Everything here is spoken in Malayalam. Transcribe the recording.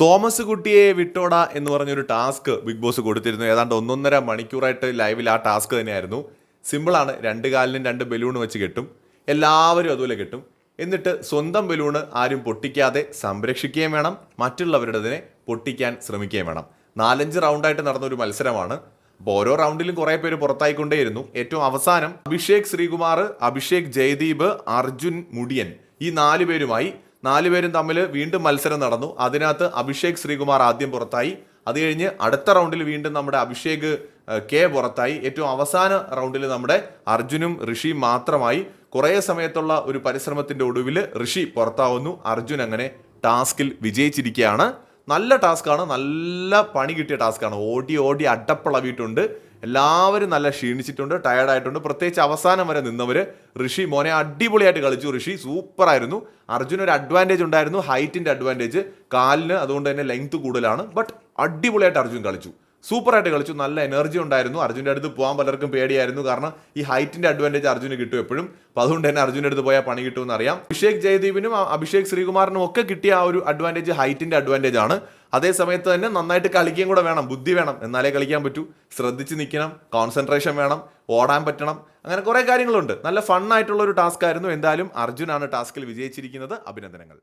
തോമസ് കുട്ടിയെ വിട്ടോട എന്ന് പറഞ്ഞൊരു ടാസ്ക് ബിഗ് ബോസ് കൊടുത്തിരുന്നു. ഏതാണ്ട് ഒന്നൊന്നര മണിക്കൂറായിട്ട് ലൈവിൽ ആ ടാസ്ക് തന്നെയായിരുന്നു. സിമ്പിളാണ് രണ്ട് കാലിനും രണ്ട് ബലൂൺ വെച്ച് കെട്ടും. എല്ലാവരും അതുപോലെ കെട്ടും. എന്നിട്ട് സ്വന്തം ബലൂണ് ആരും പൊട്ടിക്കാതെ സംരക്ഷിക്കുകയും വേണം. മറ്റുള്ളവരുടേതിനെ പൊട്ടിക്കാൻ ശ്രമിക്കുകയും വേണം. നാലഞ്ച് റൗണ്ടായിട്ട് നടന്ന ഒരു മത്സരമാണ്. അപ്പോൾ ഓരോ റൗണ്ടിലും കുറേ പേര് പുറത്തായിക്കൊണ്ടേയിരുന്നു. ഏറ്റവും അവസാനം അഭിഷേക് ശ്രീകുമാർ അഭിഷേക് ജയദീപ് അർജുൻ മുടിയൻ ഈ നാല് പേരുമായി നാലുപേരും തമ്മിൽ വീണ്ടും മത്സരം നടന്നു. അതിനകത്ത് അഭിഷേക് ശ്രീകുമാർ ആദ്യം പുറത്തായി. അത് കഴിഞ്ഞ് അടുത്ത റൗണ്ടിൽ വീണ്ടും നമ്മുടെ അഭിഷേക് കെ പുറത്തായി. ഏറ്റവും അവസാന റൗണ്ടിൽ നമ്മുടെ അർജുനും ഋഷി മാത്രമായി. കുറേ സമയത്തുള്ള ഒരു പരിശ്രമത്തിന്റെ ഒടുവിൽ ഋഷി പുറത്താവുന്നു. അർജുൻ അങ്ങനെ ടാസ്കിൽ വിജയിച്ചിരിക്കുകയാണ്. നല്ല ടാസ്ക്കാണ് നല്ല പണി കിട്ടിയ ടാസ്ക്കാണ് ഓടി ഓടി അടപ്പളവിയിട്ടുണ്ട്. എല്ലാവരും നല്ല ക്ഷീണിച്ചിട്ടുണ്ട് ടയർഡായിട്ടുണ്ട് പ്രത്യേകിച്ച് അവസാനം വരെ നിന്നവർ ഋഷി മോനെ അടിപൊളിയായിട്ട് കളിച്ചു ഋഷി. സൂപ്പറായിരുന്നു. അർജുന ഒരു അഡ്വാന്റേജ് ഉണ്ടായിരുന്നു ഹൈറ്റിന്റെ അഡ്വാന്റേജ് കാലിന് അതുകൊണ്ട് തന്നെ ലെങ്ത് കൂടുതലാണ്. ബട്ട് അടിപൊളിയായിട്ട് അർജുൻ കളിച്ചു. സൂപ്പറായിട്ട് കളിച്ചു നല്ല എനർജി ഉണ്ടായിരുന്നു. അർജുന്റെ അടുത്ത് പോകാൻ പലർക്കും പേടിയായിരുന്നു. കാരണം ഈ ഹൈറ്റിന്റെ അഡ്വാന്റേജ് അർജുന് കിട്ടും എപ്പോഴും. അപ്പോൾ അതുകൊണ്ട് തന്നെ അർജുന്റെ അടുത്ത് പോയാൽ പണി കിട്ടുമെന്ന് അറിയാം അഭിഷേക് ജയദീപിനും അഭിഷേക് ശ്രീകുമാറിനും ഒക്കെ കിട്ടിയ ആ ഒരു അഡ്വാന്റേജ് ഹൈറ്റിന്റെ അഡ്വാന്റേജ് ആണ്. അതേ സമയത്ത് തന്നെ നന്നായിട്ട് കളിക്കുകയും കൂടെ വേണം. ബുദ്ധി വേണം. എന്നാലേ കളിക്കാൻ പറ്റൂ. ശ്രദ്ധിച്ച് നിൽക്കണം. കോൺസെൻട്രേഷൻ വേണം. ഓടാൻ പറ്റണം. അങ്ങനെ കുറേ കാര്യങ്ങളുണ്ട്. നല്ല ഫണ്ണായിട്ടുള്ള ഒരു ടാസ്ക് ആയിരുന്നു. എന്തായാലും അർജുനാണ് ടാസ്കിൽ വിജയിച്ചിരിക്കുന്നത്. അഭിനന്ദനങ്ങൾ.